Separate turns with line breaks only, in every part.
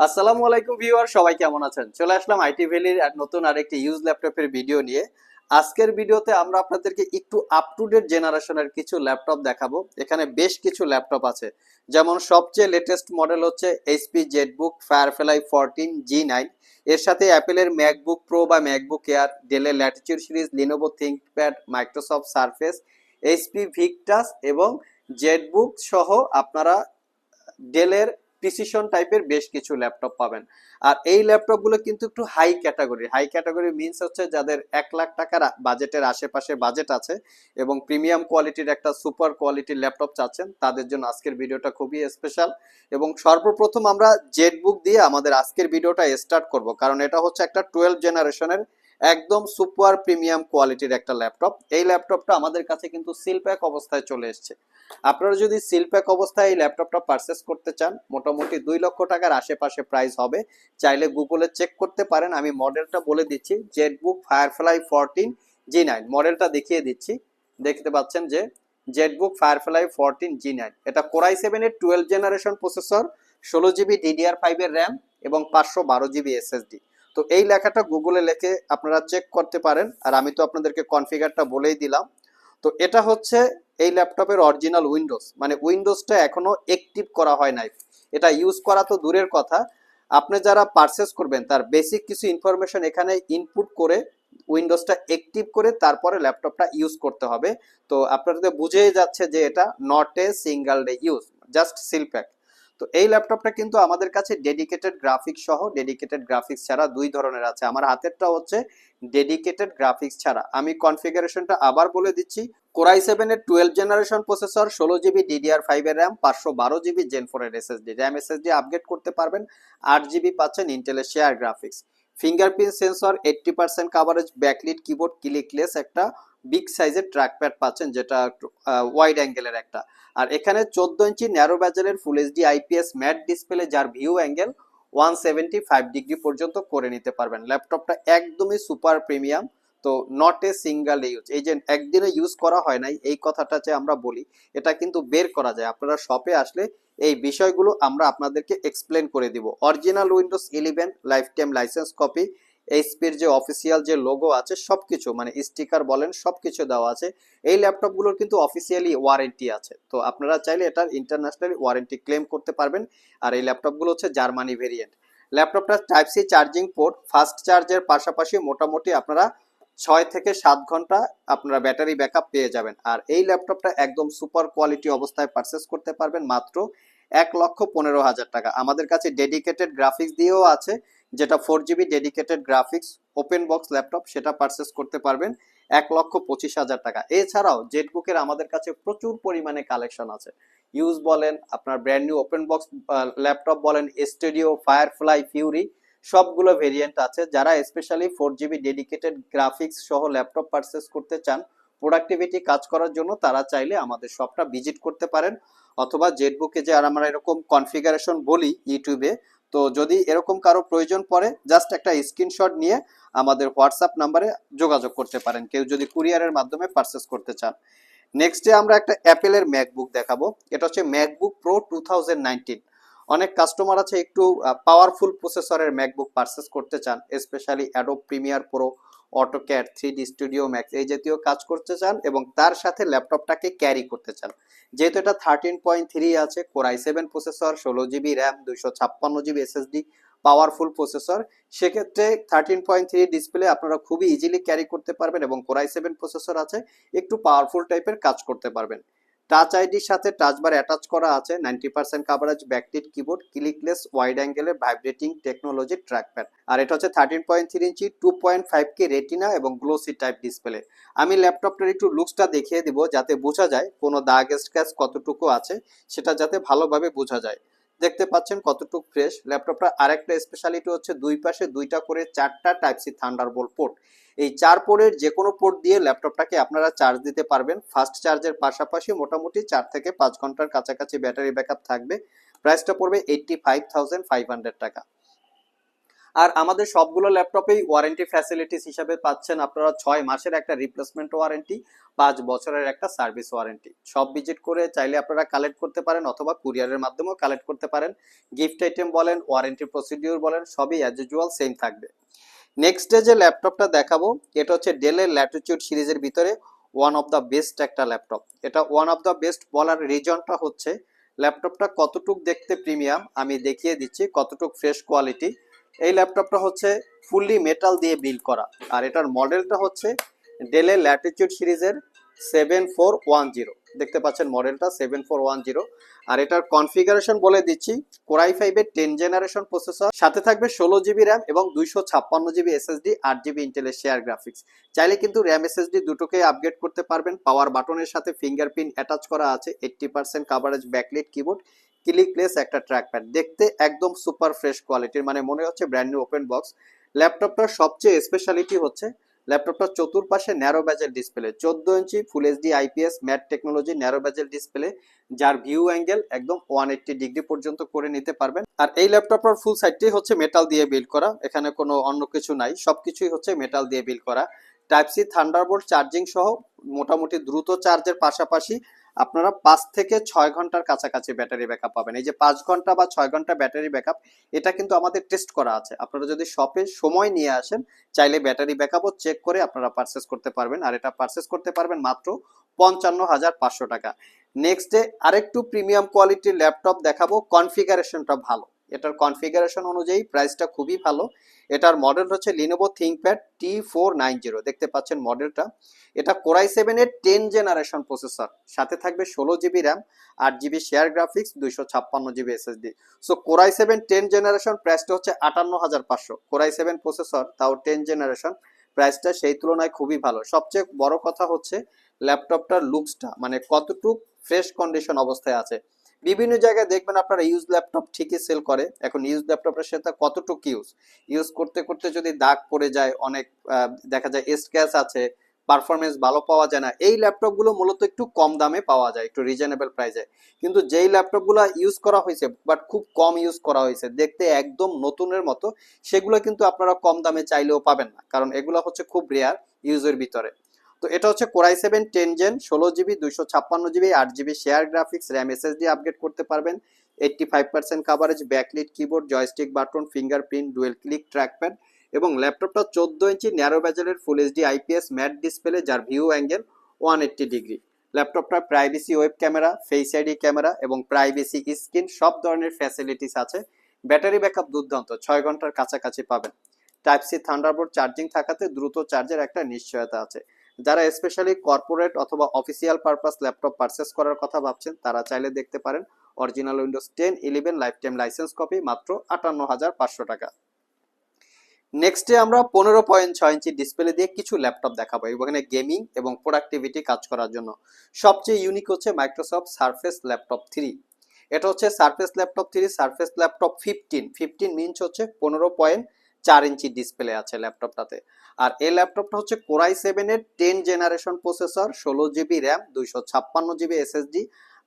আসসালামু আলাইকুম ভিউয়ার, সবাই কেমন আছেন? চলে আসলাম আইটি ভ্যালির নতুন আরেকটি ইউজ ল্যাপটপের ভিডিও নিয়ে। আজকের ভিডিওতে আমরা আপনাদেরকে একটু আপ টু ডেট জেনারেশনের কিছু ল্যাপটপ দেখাবো। এখানে বেশ কিছু ল্যাপটপ আছে। যেমন সবচেয়ে লেটেস্ট মডেল হচ্ছে HP ZBook Firefly fourteen G nine এর সাথে অ্যাপেলের ম্যাকবুক প্রো বা ম্যাকবুক এয়ার ডেলের latitude series Lenovo ThinkPad Microsoft Surface HP Victus এবং জেটবুক সহ আপনারা ডেলের প্রিসিশন টাইপের বেশ কিছু ল্যাপটপ পাবেন। আর এই ল্যাপটপগুলো কিন্তু একটু high category high category means হচ্ছে যাদের এক লাখ টাকার বাজেটের আশেপাশে বাজেট আছে এবং প্রিমিয়াম কোয়ালিটির একটা সুপার কোয়ালিটির ল্যাপটপ চাচ্ছেন, তাদের জন্য আজকের ভিডিওটা খুবই স্পেশাল এবং সর্বপ্রথম আমরা জেটবুক দিয়ে আমাদের আজকের ভিডিওটা স্টার্ট করব, কারণ এটা হচ্ছে একটা টুয়েলভ জেনারেশনের একদম সুপার প্রিমিয়াম কোয়ালিটির একটা ল্যাপটপ। এই ল্যাপটপটা আমাদের কাছে কিন্তু সিলপ্যাক অবস্থায় চলে এসছে। আপনারা যদি সিলপ্যাক অবস্থায় এই ল্যাপটপটা পারচেস করতে চান, মোটামুটি দুই লক্ষ টাকার আশেপাশে প্রাইস হবে। চাইলে গুগলে চেক করতে পারেন। আমি মডেলটা বলে দিচ্ছি ZBook Firefly fourteen G nine মডেলটা দেখিয়ে দিচ্ছি। দেখতে পাচ্ছেন যে ZBook Firefly fourteen G nine এটা কোরাই সেভেনের টুয়েলভ জেনারেশন প্রসেসর ষোলো জিবি ডিডিআর ফাইভের র্যাম এবং পাঁচশো বারো জিবি এসএসডি তো এই লেখাটা গুগলে লেখে আপনারা চেক করতে পারেন। আর আমি তো আপনাদেরকে কনফিগারটা বলেই দিলাম। তো এটা হচ্ছে এই ল্যাপটপের অরিজিনাল উইন্ডোজ মানে উইন্ডোজটা এখনও অ্যাক্টিভ করা হয় নাই। এটা ইউজ করা তো দূরের কথা। আপনি যারা পারচেস করবেন, তার বেসিক কিছু ইনফরমেশন এখানে ইনপুট করে উইন্ডোজটা অ্যাক্টিভ করে তারপরে ল্যাপটপটা ইউজ করতে হবে। তো আপনাদের বুঝেই যাচ্ছে যে এটা not a single day use just seal pack তো এই ল্যাপটপটা কিন্তু আমাদের কাছে ডেডিকেটেড গ্রাফিক্স সহ ডেডিকেটেড গ্রাফিক্স ছাড়া দুই ধরনের আছে। আমার হাতেরটা হচ্ছে ডেডিকেটেড গ্রাফিক্স ছাড়া। আমি কনফিগারেশনটা আবার বলে দিচ্ছি। কোরাই সেভেনের টুয়েলভ জেনারেশন প্রসেসর ষোলো জিবি ডিডিআর ফাইভের র্যাম পাঁচশো বারো জিবি জেন ফোরের এসএসডি র্যাম এসএসডি আপগ্রেড করতে পারবেন। আট জিবি পাচ্ছেন ইন্টেলের share graphics fingerprint sensor eighty percent coverage backlit keyboard clickless একটা বিগ সাইজের ট্র্যাকপ্যাড পাচ্ছেন, যেটা ওয়াইড অ্যাঙ্গেলের একটা। আর এখানে চোদ্দ ইঞ্চি narrow ব্যাজেলের full HD IPS matte display যার view angle one seventy five degree পর্যন্ত করে নিতে পারবেন। ল্যাপটপটা একদমই সুপার প্রিমিয়াম তো নট এ সিঙ্গেল ইউজ এই যে একদিনে ইউজ করা হয় নাই, এই কথাটা যে আমরা বলি, এটা কিন্তু বের করা যায়। আপনারা শপে আসলে এই বিষয়গুলো আমরা আপনাদেরকে এক্সপ্লেন করে দিব। Original Windows eleven life time license copy এইচপির যে অফিসিয়াল যে লোগো আছে, সবকিছু মানে স্টিকার বলেন, সবকিছু দেওয়া আছে। এই ল্যাপটপগুলোর কিন্তু অফিসিয়ালি ওয়ারেন্টি আছে। তো আপনারা চাইলে এটার ইন্টারন্যাশনাল ওয়ারেন্টি ক্লেম করতে পারবেন। আর এই ল্যাপটপগুলো হচ্ছে জার্মানি ভেরিয়েন্ট ল্যাপটপটা type C charging port fast চার্জের পাশাপাশি মোটামুটি আপনারা ছয় থেকে সাত ঘণ্টা আপনারা ব্যাটারি ব্যাকআপ পেয়ে যাবেন। আর এই ল্যাপটপটা একদম সুপার কোয়ালিটি অবস্থায় পারচেস করতে পারবেন মাত্র এক লক্ষ পনেরো হাজার টাকা। আমাদের কাছে ডেডিকেটেড গ্রাফিক্স দিয়েও আছে। যেটা four GB dedicated graphics open box laptop সেটা পারচেস করতে পারবেন এক লক্ষ পঁচিশ হাজার টাকা। এছাড়াও জেটবুকের আমাদের কাছে প্রচুর পরিমাণে কালেকশন আছে। ইউজ বলেন, আপনার brand new open box laptop বলেন স্টুডিও ফায়ারফ্লাই ফিউরি সবগুলো ভেরিয়েন্ট আছে। যারা specially four GB dedicated graphics সহ ল্যাপটপ পারচেস করতে চান প্রোডাক্টিভিটি কাজ করার জন্য তারা চাইলে আমাদের শপটা ভিজিট করতে পারেন। অথবা জেটবুকে যে আর আমরা এরকম কনফিগারেশন বলি ইউটিউবে তো যদি এরকম কারও প্রয়োজন পড়ে জাস্ট একটা স্ক্রিনশট নিয়ে আমাদের হোয়াটসঅ্যাপ নাম্বারে যোগাযোগ করতে পারেন। কেউ যদি কুরিয়ারের মাধ্যমে পারচেস করতে চান। নেক্সট ডে আমরা একটা অ্যাপেলের ম্যাকবুক দেখাবো। এটা হচ্ছে ম্যাকবুক প্রো টু অনেক কাস্টমার আছে একটু পাওয়ারফুল প্রসেসরের ম্যাকবুক পারচেস করতে চান specially Adobe Premiere Pro AutoCAD three D studio max এই জাতীয় কাজ করতে চান এবং তার সাথে ল্যাপটপটাকে ক্যারি করতে চান। যেহেতু এটা থার্টিন পয়েন্ট থ্রি আছে কোরাই সেভেন প্রসেসর ষোলো জিবি র্যাম দুইশো ছাপ্পান্ন জিবি এসএসডি পাওয়ারফুল প্রসেসর সেক্ষেত্রে থার্টিন পয়েন্ট থ্রি ডিসপ্লে আপনারা খুবই ইজিলি ক্যারি করতে পারবেন এবং কোরাই সেভেন প্রসেসর আছে, একটু পাওয়ারফুল টাইপের কাজ করতে পারবেন। টাচ আইডির সাথে টাচ বার অ্যাটাচ করা আছে। Ninety percent coverage backlit keyboard clickless wide অ্যাঙ্গেলের vibrating technology trackpad আর এটা হচ্ছে thirteen point three inch two point five K retina এবং গ্লোসি টাইপ ডিসপ্লে আমি ল্যাপটপটার একটু লুকসটা দেখিয়ে দিব যাতে বোঝা যায় কোনো দাগ স্ক্র্যাচ কতটুকু আছে, সেটা যাতে ভালোভাবে বোঝা যায়। দেখতে পাচ্ছেন কতটুকু ফ্রেশ ল্যাপটপটা আরেকটা স্পেশালিটি হচ্ছে দুই পাশে দুইটা করে চারটা টাইপ সি থান্ডারবোল্ট পোর্ট এই চার পোর্টের যে কোনো পোর্ট দিয়ে ল্যাপটপটাকে আপনারা চার্জ দিতে পারবেন। ফাস্ট চার্জের পাশাপাশি মোটামুটি চার থেকে পাঁচ ঘণ্টার কাছাকাছি ব্যাটারি ব্যাকআপ থাকবে। প্রাইসটা পড়বে এইটটি ফাইভ ফাইভ হান্ড্রেড টাকা। আর আমাদের সবগুলো ল্যাপটপেই ওয়ারেন্টি ফ্যাসিলিটিস হিসাবে পাচ্ছেন আপনারা ছয় মাসের একটা রিপ্লেসমেন্ট ওয়ারেন্টি পাঁচ বছরের একটা সার্ভিস ওয়ারেন্টি সব ভিজিট করে চাইলে আপনারা কালেক্ট করতে পারেন অথবা কুরিয়ারের মাধ্যমেও কালেক্ট করতে পারেন। গিফট আইটেম বলেন ওয়ারেন্টি প্রসিডিউর বলেন, সবই অ্যাজ ইউজুয়াল সেম থাকবে। নেক্সট ডে যে ল্যাপটপটা দেখাবো, এটা হচ্ছে ডেলের ল্যাটিটিউড সিরিজের ভিতরে ওয়ান অফ দ্য বেস্ট একটা ল্যাপটপ এটা ওয়ান অফ দ্য বেস্ট বলার রিজনটা হচ্ছে ল্যাপটপটা কতটুক দেখতে প্রিমিয়াম আমি দেখিয়ে দিচ্ছি, কতটুক ফ্রেশ কোয়ালিটি এই ল্যাপটপটা হচ্ছে ফুললি মেটাল দিয়ে বিল করা। আর এটার মডেলটা হচ্ছে ডেলের ল্যাটিটিউড সিরিজের সেভেন ফোর ওয়ান জিরো দেখতে পাচ্ছেন মডেলটা সেভেন ফোর ওয়ান জিরো আর এটার কনফিগারেশন বলে দিচ্ছি কোরাই ফাইভের টেন জেনারেশন প্রসেসর সাথে থাকবে ষোলো জিবি র্যাম এবং দুইশো ছাপ্পান্ন জিবি এসএসডি আট জিবি ইন্টেলের শেয়ার গ্রাফিক্স চাইলে কিন্তু র্যাম এসএসডি দুটোকে আপগ্রেড করতে পারবেন। পাওয়ার বাটনের সাথে ফিঙ্গারপ্রিন্ট অ্যাটাচ করা আছে eighty percent coverage backlit keyboard clickless একটা ট্র্যাকপ্যাড দেখতে একদম সুপার ফ্রেশ কোয়ালিটির মানে মনে হচ্ছে ব্র্যান্ড নিউ ওপেন বক্স ল্যাপটপটার সবচেয়ে স্পেশালিটি হচ্ছে ল্যাপটপটার চতুর্পাশে ন্যারো ব্যাজেল ডিসপ্লে চোদ্দ inch full HD IPS matte technology narrow bezel display যার ভিউ অ্যাঙ্গেল একদম ওয়ান এইট্টি ডিগ্রি পর্যন্ত করে নিতে পারবেন। আর এই ল্যাপটপটার ফুল সাইডটি হচ্ছে মেটাল দিয়ে বিল্ড করা, এখানে কোনো অন্য কিছু নাই, সবকিছুই হচ্ছে মেটাল দিয়ে বিল্ড করা। টাইপ সি থান্ডারবোল্ট চার্জিং সহ মোটামুটি দ্রুত চার্জের পাশাপাশি আপনারা পাঁচ থেকে ছয় ঘণ্টার কাছাকাছি ব্যাটারি ব্যাকআপ পাবেন। এই যে পাঁচ ঘণ্টা বা ছয় ঘণ্টা ব্যাটারি ব্যাকআপ, এটা কিন্তু আমাদের টেস্ট করা আছে। আপনারা যদি শপে সময় নিয়ে আসেন, চাইলে ব্যাটারি ব্যাকআপও চেক করে আপনারা পারচেস করতে পারবেন। আর এটা পারচেস করতে পারবেন মাত্র পঞ্চান্ন হাজার পাঁচশো টাকা। নেক্সট ডে আরেকটু প্রিমিয়াম কোয়ালিটির ল্যাপটপ দেখাবো। কনফিগারেশনটা ভালো। এটার কনফিগারেশন অনুযায়ী প্রাইসটা খুবই ভালো। এটার মডেল হচ্ছে Lenovo ThinkPad T four nine zero দেখতে পাচ্ছেন মডেলটা এটা কোরাই সেভেনের টেন জেনারেশন প্রসেসর সাথে থাকবে ষোলো জিবি র্যাম আট জিবি শেয়ার গ্রাফিক্স দুইশো ছাপ্পান্ন GB SSD so core i seven ten generation প্রাইসটা হচ্ছে আটান্ন হাজার পাঁচশো কোরাই সেভেন প্রসেসর তাও টেন জেনারেশন প্রাইসটা সেই তুলনায় খুবই ভালো। সবচেয়ে বড় কথা হচ্ছে ল্যাপটপটার লুকসটা মানে কতটুক ফ্রেশ কন্ডিশন অবস্থায় আছে। বিভিন্ন জায়গায় দেখবেন আপনারা ইউজ ল্যাপটপ ঠিকই সেল করে। এখন ইউজ ল্যাপটপের সাথে কতটুকু ইউজ ইউজ করতে করতে যদি দাগ পড়ে যায়, অনেক দেখা যায় স্ক্র্যাচ আছে পারফরমেন্স ভালো পাওয়া যায় না, এই ল্যাপটপগুলো মূলত একটু কম দামে পাওয়া যায়, একটু রিজনেবল প্রাইসে কিন্তু যেই ল্যাপটপগুলো ইউজ করা হয়েছে বাট খুব কম ইউজ করা হয়েছে, দেখতে একদম নতুনের মতো, সেগুলো কিন্তু আপনারা কম দামে চাইলেও পাবেন না। কারণ এগুলো হচ্ছে খুব রেয়ার ইউজের ভিতরে। তো এটা হচ্ছে core i seven, ten gen ষোলো জিবি দুইশো ছাপ্পান্ন জিবি আট GB share graphics RAM SSD upgrade করতে পারবেন। Eighty five percent coverage backlit keyboard joystick button fingerprint dual click trackpad এবং ল্যাপটপটা চোদ্দ ইঞ্চি narrow ব্যাজেলের full HD IPS matte display যার view angle one eighty degree ল্যাপটপটা privacy web camera face ID camera এবং privacy screen সব ধরনের facilities আছে। Battery backup দুর্দান্ত, ছয় ঘণ্টার কাছাকাছি পাবেন। টাইপ সি থান্ডারবোর্ড চার্জিং থাকাতে দ্রুত চার্জের একটা নিশ্চয়তা আছে। যারা স্পেশালি কর্পোরেট অথবা অফিসিয়াল পারপাস ল্যাপটপ পারচেস করার কথা ভাবছেন, তারা চাইলে দেখতে পারেন original Windows ten eleven life time license copy মাত্র আটান্ন হাজার পাঁচশো টাকা। নেক্সটে আমরা পনেরো পয়েন্ট ছয় ইঞ্চি ডিসপ্লে দিয়ে কিছু ল্যাপটপ দেখাবো, এখানে গেমিং এবং প্রোডাক্টিভিটি কাজ করার জন্য। সবচেয়ে ইউনিক হচ্ছে মাইক্রোসফট সারফেস ল্যাপটপ থ্রি এটা হচ্ছে Surface laptop three Surface laptop fifteen fifteen means হচ্ছে পনেরো পয়েন্ট চার ইঞ্চি ডিসপ্লে আছে ল্যাপটপটাতে আর এই ল্যাপটপটা হচ্ছে কোরাই সেভেনের টেন জেনারেশন প্রসেসর ষোলো জিবি র্যাম দুইশো ছাপ্পান্ন জিবি এসএসডি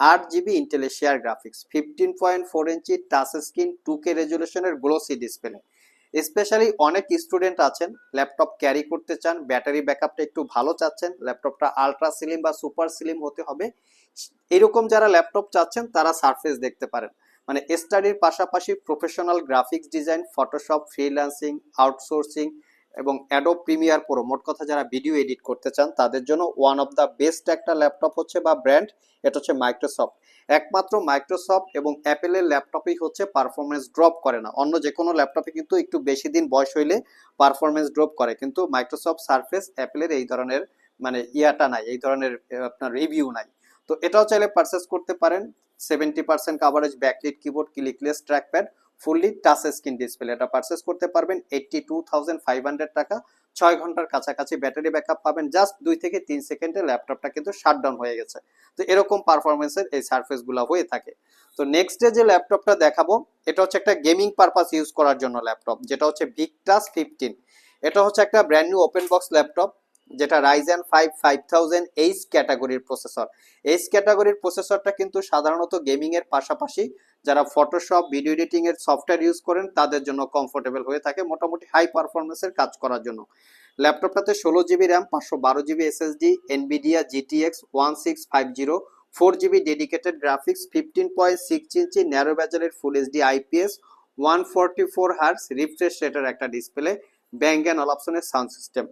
আট জিবি ইন্টেলের share graphics fifteen point four inch touch screen two K রেজুলেশনের glossy display specially অনেক স্টুডেন্ট আছেন ল্যাপটপ ক্যারি করতে চান ব্যাটারি ব্যাকআপটা একটু ভালো চাচ্ছেন ল্যাপটপটা আলট্রা স্লিম বা সুপার স্লিম হতে হবে। এরকম যারা ল্যাপটপ চাচ্ছেন, তারা সারফেস দেখতে পারেন। মানে স্টাডির পাশাপাশি professional graphics design Photoshop freelancing outsourcing এবং অ্যাডো প্রিমিয়ার প্রো মোট কথা যারা ভিডিও এডিট করতে চান, তাদের জন্য ওয়ান অফ দ্য বেস্ট একটা ল্যাপটপ হচ্ছে বা ব্র্যান্ড এটা হচ্ছে মাইক্রোসফট একমাত্র মাইক্রোসফট এবং অ্যাপেলের ল্যাপটপই হচ্ছে পারফরমেন্স ড্রপ করে না। অন্য যে কোনো ল্যাপটপে কিন্তু একটু বেশি দিন বয়স হইলে পারফরমেন্স ড্রপ করে। কিন্তু মাইক্রোসফট সারফেস অ্যাপেলের এই ধরনের মানে ইয়াটা নাই, এই ধরনের, আপনার রিভিউ নাই। তো এটাও চাইলে পারচেস করতে পারেন। Seventy percent coverage backlit keyboard clickless trackpad fully touch screen display এটা পারচেস করতে পারবেন eighty two thousand five hundred টাকা। ছয় ঘণ্টার কাছাকাছি ব্যাটারি ব্যাকআপ পাবেন। জাস্ট দুই থেকে তিন সেকেন্ডে ল্যাপটপটা কিন্তু শাটডাউন হয়ে গেছে। তো এরকম পারফরমেন্সের এই সার্ফেসগুলো হয়ে থাকে। তো নেক্সট ডে যে ল্যাপটপটা দেখাবো, এটা হচ্ছে একটা গেমিং পারপাস ইউজ করার জন্য ল্যাপটপ যেটা হচ্ছে ভিকটাস ফিফটিন এটা হচ্ছে একটা brand new open box laptop যেটা Ryzen five five thousand H ক্যাটাগরির প্রসেসর এইচ ক্যাটাগরির প্রসেসরটা কিন্তু সাধারণত গেমিং এর পাশাপাশি যারা ফটোশপ ভিডিও এডিটিং এর সফটওয়্যার ইউজ করেন, তাদের জন্য কমফোর্টেবল হয়ে থাকে মোটামুটি হাই পারফরমেন্সের কাজ করার জন্য। ল্যাপটপটাতে ষোলো জিবি র্যাম পাঁচশো বারো GB SSD Nvidia GTX one six five zero four GB dedicated graphics fifteen point six inch narrow ব্যাজারের full HD IPS one forty four hertz refresh রেটের একটা ডিসপ্লে ব্যাঙ্গ অ্যান্ড অল অপশনের sound system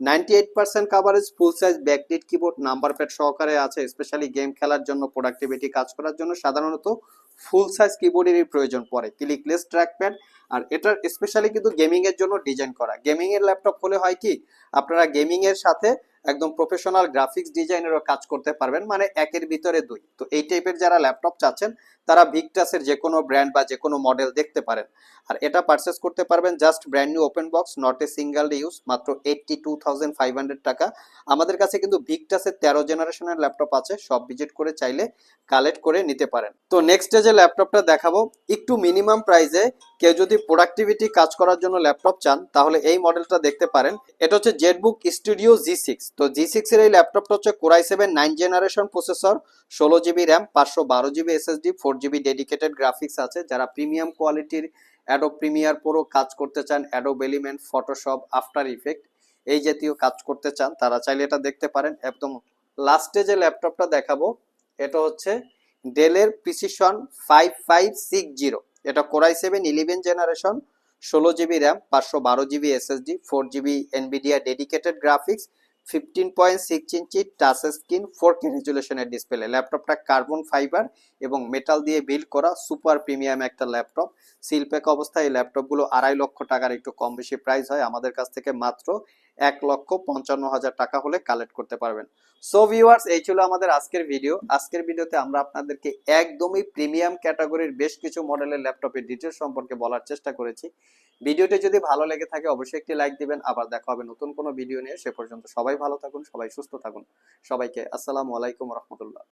ninety eight percent coverage full size backlit keyboard number pad সহকারে আছে specially game খেলার জন্য productivity কাজ করার জন্য। সাধারণত ফুল সাইজ কিবোর্ডেরই প্রয়োজন পড়ে। ক্লিকলেস ট্র্যাকপ্যাড আর এটার স্পেশালি কিন্তু গেমিংয়ের জন্য ডিজাইন করা। গেমিংয়ের ল্যাপটপ হলে হয় কি, আপনারা গেমিংয়ের সাথে একদম প্রফেশনাল গ্রাফিক্স ডিজাইনেরও কাজ করতে পারবেন মানে একের ভিতরে দুই। তো এই টাইপের যারা ল্যাপটপ চাচ্ছেন, তারা ভিক্টাসের যে কোনো ব্র্যান্ড বা যে কোনো মডেল দেখতে পারেন। আর এটা পারচেস করতে পারবেন just brand new open box not a single use মাত্র eighty two thousand five hundred টাকা। আমাদের কাছে কিন্তু ভিকটাসের তেরো জেনারেশনের ল্যাপটপ আছে, সব ভিজিট করে চাইলে কালেক্ট করে নিতে পারেন। তো নেক্সট যে ল্যাপটপটা দেখাবো, একটু মিনিমাম প্রাইসে কেউ যদি প্রোডাক্টিভিটি কাজ করার জন্য ল্যাপটপ চান, তাহলে এই মডেলটা দেখতে পারেন। এটা হচ্ছে জেটবুক স্টুডিও জি সিক্স তো জি সিক্সের এই ল্যাপটপটা হচ্ছে core i seven nine generation processor ষোলো জিবি র্যাম পাঁচশো বারো GB SSD four GB dedicated graphics আছে। যারা প্রিমিয়াম কোয়ালিটির অ্যাডো প্রিমিয়ার প্রো কাজ করতে চান Adobe element Photoshop after effect এই জাতীয় কাজ করতে চান, তারা চাইলে এটা দেখতে পারেন। একদম লাস্টে যে ল্যাপটপটা দেখাবো, এটা হচ্ছে ডেলের precision five five six zero এটা core i seven eleven generation ষোলো জিবি র্যাম পাঁচশো বারো GB SSD four GB Nvidia dedicated graphics fifteen point six inch touch screen four K রেজুলেশনের display ল্যাপটপটা কার্বন ফাইবার এবং মেটাল দিয়ে build করা super premium একটা laptop seal pack অবস্থায় এই ল্যাপটপগুলো আড়াই লক্ষ টাকার একটু কম বেশি প্রাইস হয়। আমাদের কাছ থেকে মাত্র এক লক্ষ পঞ্চান্ন হাজার টাকা হলে কালেক্ট করতে পারবেন। সো ভিউয়ার্স এই ছিল আমাদের আজকের ভিডিও আজকের ভিডিওতে আমরা আপনাদেরকে একদমই প্রিমিয়াম ক্যাটাগরির বেশ কিছু মডেলের ল্যাপটপের ডিটেলস সম্পর্কে বলার চেষ্টা করেছি। ভিডিওটি যদি ভালো লেগে থাকে, অবশ্যই একটি লাইক দিবেন। আবার দেখা হবে নতুন কোনো ভিডিও নিয়ে। সে পর্যন্ত সবাই ভালো থাকুন, সবাই সুস্থ থাকুন। সবাইকে আসসালামু আলাইকুম রহমতুল্লাহ।